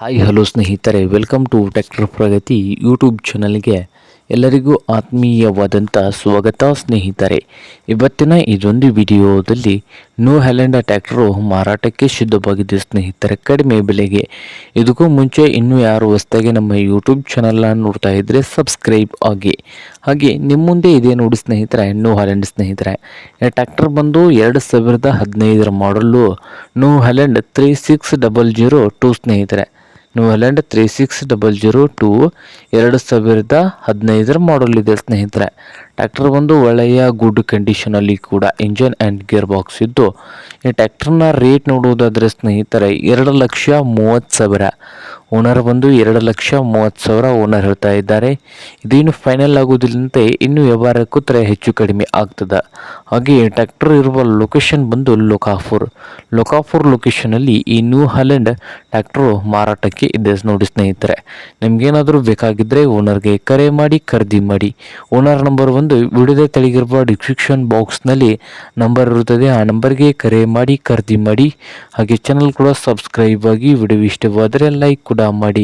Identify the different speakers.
Speaker 1: Hi hello ಸ್ನೇಹಿತರೆ. Welcome to tractor Pragati YouTube ಚಾನಲ್ಗೆ ಎಲ್ಲರಿಗೂ ಆತ್ಮೀಯವಾದಂಥ ಸ್ವಾಗತ, ಸ್ನೇಹಿತರೆ. ಇವತ್ತಿನ ಇದೊಂದು ವಿಡಿಯೋದಲ್ಲಿ ನ್ಯೂ ಹ್ಯಾಲೆಂಡ ಟ್ಯಾಕ್ಟರು ಮಾರಾಟಕ್ಕೆ ಸಿದ್ಧವಾಗಿದೆ, ಸ್ನೇಹಿತರೆ. ಕಡಿಮೆ ಬೆಲೆಗೆ. ಇದಕ್ಕೂ ಮುಂಚೆ ಇನ್ನೂ ಯಾರು ಹೊಸದಾಗಿ ನಮ್ಮ ಯೂಟ್ಯೂಬ್ ಚಾನಲನ್ನು ನೋಡ್ತಾ ಇದ್ದರೆ ಸಬ್ಸ್ಕ್ರೈಬ್ ಆಗಿ. ಹಾಗೆ ನಿಮ್ಮ ಮುಂದೆ ಇದೆ ನೋಡಿ ಸ್ನೇಹಿತರೆ ನ್ಯೂ ಹ್ಯಾಲೆಂಡ್ ಸ್ನೇಹಿತರೆ. ಟ್ಯಾಕ್ಟರ್ ಬಂದು ಎರಡು ಸಾವಿರದ ಹದಿನೈದರ ಮಾಡಲು New Holland three six double zero two ಸ್ನೇಹಿತರೆ. New three six double zero two ಎರಡು ಸಾವಿರದ ಹದಿನೈದರ ಮಾಡಲ್ ಇದೆ ಸ್ನೇಹಿತರೆ. ಟ್ಯಾಕ್ಟರ್ ಬಂದು ಒಳ್ಳೆಯ ಗುಡ್ ಕಂಡೀಷನಲ್ಲಿ ಕೂಡ ಇಂಜನ್ ಆ್ಯಂಡ್ ಗೇರ್ ಬಾಕ್ಸ್ ಇದ್ದು, ಈ ಟ್ಯಾಕ್ಟರ್ನ ರೇಟ್ ನೋಡುವುದಾದರೆ ಸ್ನೇಹಿತರೆ, ಎರಡು ಲಕ್ಷ ಮೂವತ್ತು ಸಾವಿರ. ಓನರ್ ಬಂದು ಎರಡು ಲಕ್ಷ ಮೂವತ್ತು ಸಾವಿರ ಓನರ್ ಹೇಳ್ತಾ ಇದ್ದಾರೆ. ಇದೇನು ಫೈನಲ್ ಆಗೋದಿಲ್ಲಂತೆ ಇನ್ನು ವ್ಯವಹಾರಕ್ಕೂ ತರ ಹೆಚ್ಚು ಕಡಿಮೆ ಆಗ್ತದೆ. ಹಾಗೆ ಟ್ರ್ಯಾಕ್ಟರ್ ಇರುವ ಲೊಕೇಶನ್ ಬಂದು ಲೊಕಾಫೂರ್ ಲೊಕಾಫೂರ್ ಲೊಕೇಶನಲ್ಲಿ ಈ ನ್ಯೂ ಹಾಲೆಂಡ್ ಟ್ರ್ಯಾಕ್ಟರು ಮಾರಾಟಕ್ಕೆ ಇದೆ ನೋಡಿ ಸ್ನೇಹಿತರೆ. ನಿಮಗೇನಾದರೂ ಬೇಕಾಗಿದ್ದರೆ ಓನರ್ಗೆ ಕರೆ ಮಾಡಿ, ಖರೀದಿ ಮಾಡಿ. ಓನರ್ ನಂಬರ್ ಒಂದು ವಿಡಿಯೋದ ತಳಿಗಿರುವ ಡಿಸ್ಕ್ರಿಪ್ಷನ್ ಬಾಕ್ಸ್ನಲ್ಲಿ ನಂಬರ್ ಇರುತ್ತದೆ. ಆ ನಂಬರ್ಗೆ ಕರೆ ಮಾಡಿ, ಖರೀದಿ ಮಾಡಿ. ಹಾಗೆ ಚಾನಲ್ ಕೂಡ ಸಬ್ಸ್ಕ್ರೈಬ್ ಆಗಿ ವಿಡಿಯೋ ಇಷ್ಟವಾದರೆ ಲೈಕ್ ಕೂಡ ಮಾಡಿ